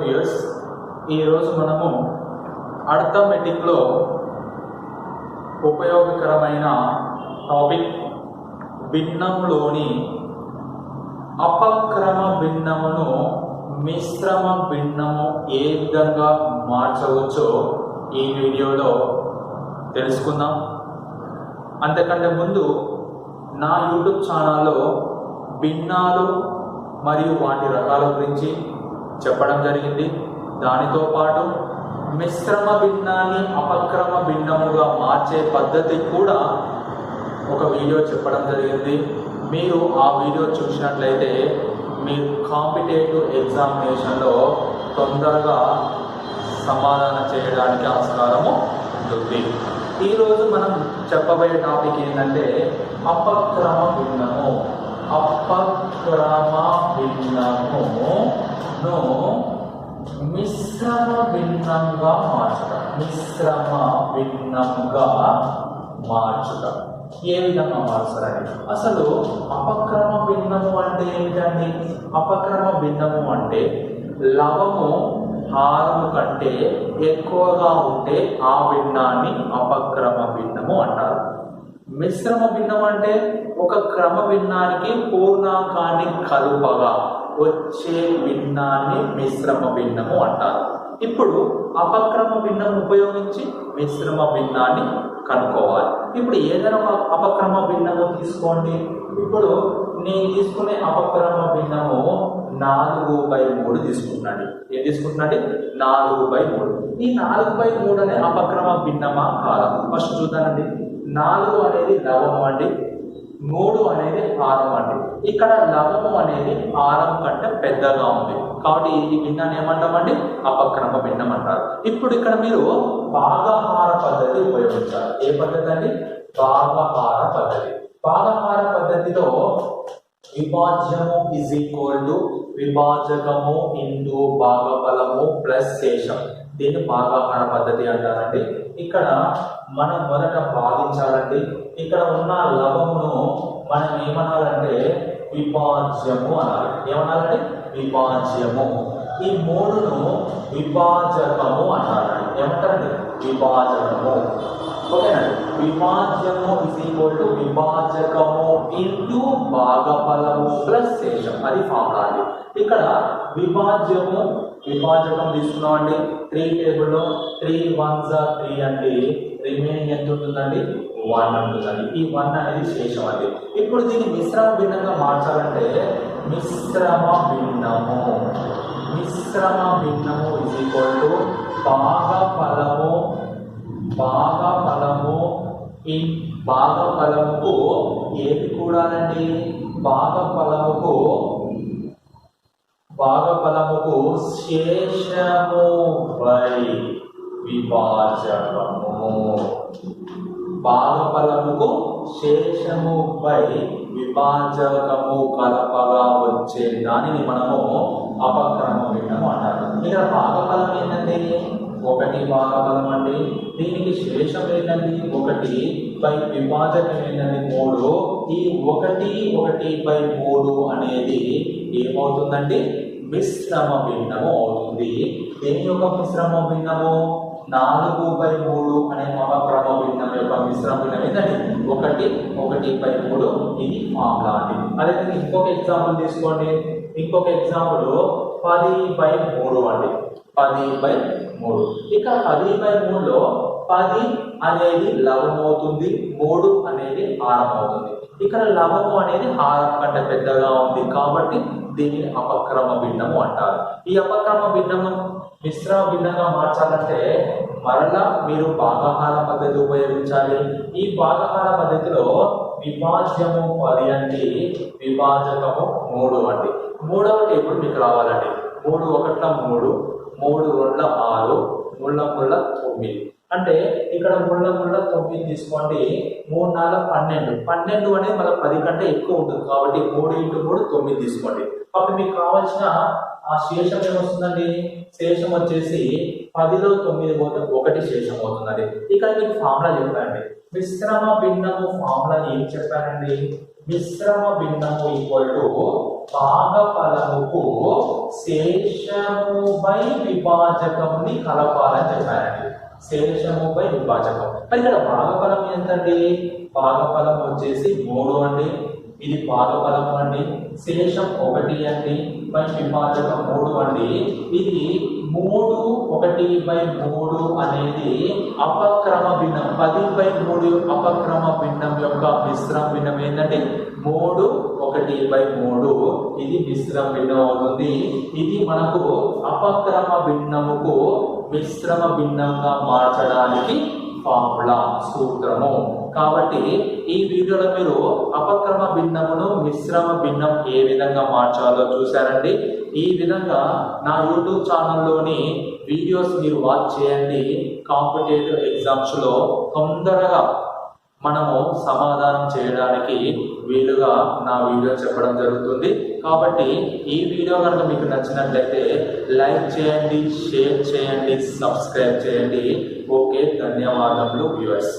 Viewers ఈరోజు మనము అర్థమెటిక్లో ఉపయోగకరమైన టాపిక్ భిన్నంలోని అపక్రమ భిన్నమును మిశ్రమ భిన్నము ఏ విధంగా మార్చవచ్చో ఈ వీడియోలో తెలుసుకుందాం. అంతకంటే ముందు నా యూట్యూబ్ ఛానల్లో భిన్నాలు మరియు వాటి రకాల గురించి చెప్పడం జరిగింది. దానితో పాటు మిశ్రమ భిన్నాన్ని అపక్రమ భిన్నముగా మార్చే పద్ధతి కూడా ఒక వీడియో చెప్పడం జరిగింది. మీరు ఆ వీడియో చూసినట్లయితే మీరు కాంపిటేటివ్ ఎగ్జామినేషన్లో తొందరగా సమాధానం చేయడానికి ఆస్కారము ఉంటుంది. ఈరోజు మనం చెప్పబోయే టాపిక్ ఏంటంటే అపక్రమ భిన్నము. అపక్రమ భిన్నమును మిశ్రమ భిన్నంగా మార్చడం మిశ్రమ భిన్నంగా మార్చడం ఏ విధంగా మార్చాలండి? అసలు అపక్రమ భిన్నము అంటే ఏమిటండి? అపక్రమ భిన్నము అంటే లవము హారము కంటే ఎక్కువగా ఉంటే ఆ భిన్నాన్ని అపక్రమ భిన్నము అంటారు. మిశ్రమ భిన్నం అంటే ఒక క్రమ భిన్నానికి పూర్ణాంకాన్ని కలుపగా. వచ్చే భిన్నాన్ని మిశ్రమ భిన్నము అంటారు. ఇప్పుడు అపక్రమ భిన్నం ఉపయోగించి మిశ్రమ భిన్నాన్ని కనుక్కోవాలి. ఇప్పుడు ఏదైనా ఒక అపక్రమ భిన్నము తీసుకోండి. ఇప్పుడు నేను తీసుకునే అపక్రమ భిన్నము నాలుగు బై మూడు తీసుకుంటున్నాను. ఏం తీసుకుంటున్నాడు నాలుగు బై మూడు. ఈ నాలుగు బై మూడు అనే అపక్రమ భిన్నమా కాదా? ఫస్ట్ చూద్దానండి నాలుగు అనేది లవము అండి. మూడు అనేది హారం అండి. ఇక్కడ లవము అనేది హారం కంటే పెద్దగా ఉంది. కాబట్టి ఈ భిన్నాన్ని ఏమంటామండి? అపక్రమ భిన్నం అంటారు. ఇప్పుడు ఇక్కడ మీరు భాగహార పద్ధతి ఉపయోగించాలి. ఏ పద్ధతి అండి? భాగహార పద్ధతి. భాగహార పద్ధతిలో విభాజ్యము ఇజ్ ఈక్వల్ టు విభాజకము ఇంటూ భాగఫలము ప్లస్ శేషం దీన్ని భాగాహార పద్ధతి అంటారండి. ఇక్కడ మనం మొదట పాలించాలండి. ఇక్కడ ఉన్న లవమును మనం ఏమనాలంటే విపాజ్యము అనాలి. ఏమనాలంటే విపాజ్యము ఈ మూడును విభాజకము అంటారండి ఏమంటారండి? విభాజకము. ఓకేనండి విభాజ్యము ఇస్ ఈక్వల్ టు విభాజకము ఇంటూ భాగఫలము ప్లస్ శేషం. అది ఫార్ములా ఇక్కడ విభాజ్యము విభాజకం తీసుకున్నామండి. త్రీ టేబుల్లో త్రీ వన్ జా త్రీ అండి. రిమైనింగ్ ఎంత ఉంటుందండి? వన్ ఉంటుందండి. ఈ వన్ అనేది శేషం అండి. ఇప్పుడు దీన్ని మిశ్రమ భిన్నంగా మార్చాలంటే మిశ్రమ భిన్నము. మిశ్రమ భిన్నము ఇస్ ఈక్వల్ టు భాగఫలము భాగఫలము ఈ భాగఫలముకు ఏది కూడాలండి? భాగఫలముకు భాగఫలముకు శేషము వై విభాజకము భాగఫలముకు శేషము వై విభాజకము కలపగా వచ్చే దానిని మనము అపక్రమ భిన్నము అంటారు. ఇక్కడ భాగఫలం ఏంటంటే ఒకటి భాగఫలం అండి దీనికి శేషం ఏంటండి ఒకటి బై విభాజకం ఏంటండి మూడు. ఈ ఒకటి ఒకటి బై మూడు అనేది ఏమవుతుందండి? మిశ్రమ భిన్నము అవుతుంది. దేని యొక్క మిశ్రమ భిన్నము? నాలుగు బై మూడు అనే మహాక్రమ భిన్నం యొక్క మిశ్రమ భిన్నం ఏంటండి ఒకటి ఒకటి బై మూడు ఇది ఫార్ములా అండి అదే ఇంకొక ఎగ్జాంపుల్ తీసుకోండి. ఇంకొక ఎగ్జాంపుల్ పది బై మూడు అండి. పది బై మూడు ఇక్కడ పది బై మూడులో పది అనేది లవం అవుతుంది మూడు అనేది హారం అవుతుంది ఇక్కడ లవము అనేది హారం కంటే పెద్దగా ఉంది కాబట్టి దీనిని అపక్రమ భిన్నము అంటారు. ఈ అపక్రమ భిన్నము మిశ్రమ భిన్నంగా మార్చాలంటే మరలా మీరు భాగాహార పద్ధతి ఉపయోగించాలి. ఈ భాగాహార పద్ధతిలో విభాజ్యము పది అండి విభాజకము మూడు అండి. మూడవ టేబుల్ మీకు రావాలండి? మూడు ఒకట్ల మూడు మూడు రెండు ఆరు ముళ్ళ ముళ్ళ తొమ్మిది. అంటే ఇక్కడ ముళ్ళ ముళ్ళ తొమ్మిది తీసుకోండి. మూడు నాలుగు పన్నెండు. పన్నెండు అనేది మళ్ళీ పది కంటే ఎక్కువ ఉంటుంది కాబట్టి మూడు ఇంటూ మూడు తొమ్మిది తీసుకోండి. అప్పుడు మీకు కావాల్సిన ఆ శేషం ఏమొస్తుందండి? శేషం వచ్చేసి పదిలో తొమ్మిది పోతే ఒకటి శేషం అవుతుంది ఇక్కడ మీకు ఫార్ములా చెప్పానండి మిశ్రమ భిన్నము ఫార్ములా ఏం చెప్పానండి మిశ్రమ భిన్నము ఈక్వల్ టు భాగఫలముకు శేషము బై విభాజకముని కలపాలని చెప్పారండి. శేషము బై విభాజకం. మరి ఇక్కడ భాగఫలం ఎంతండి భాగఫలం వచ్చేసి మూడు అండి. ఇది భాగఫలం అండి. శేషం ఒకటి అండి. మరి విభాజకం మూడు అండి. ఇది మూడు ఒకటి బై మూడు అనేది అపక్రమ భిన్నం. పది బై మూడు అపక్రమ భిన్నం యొక్క మిశ్రమ భిన్నం ఏంటంటే మూడు ఒకటి బై మూడు. ఇది మిశ్రమ భిన్నం అవుతుంది. ఇది మనకు అపక్రమ భిన్నముకు మిశ్రమ భిన్నంగా మార్చడానికి ఫార్ములా సూత్రము. కాబట్టి ఈ వీడియోలో మీరు అపక్రమ భిన్నమును మిశ్రమ భిన్నం ఏ విధంగా మార్చాలో చూశారండి. ఈ విధంగా నా యూట్యూబ్ ఛానల్లోని వీడియోస్ మీరు వాచ్ చేయండి. కాంపిటేటివ్ ఎగ్జామ్స్లో తొందరగా మనము సమాధానం చేయడానికి వీలుగా నా వీడియో చెప్పడం జరుగుతుంది. కాబట్టి ఈ వీడియో కనుక మీకు నచ్చినట్లయితే లైక్ చేయండి షేర్ చేయండి సబ్స్క్రైబ్ చేయండి. ఓకే ధన్యవాదములు వ్యూవర్స్.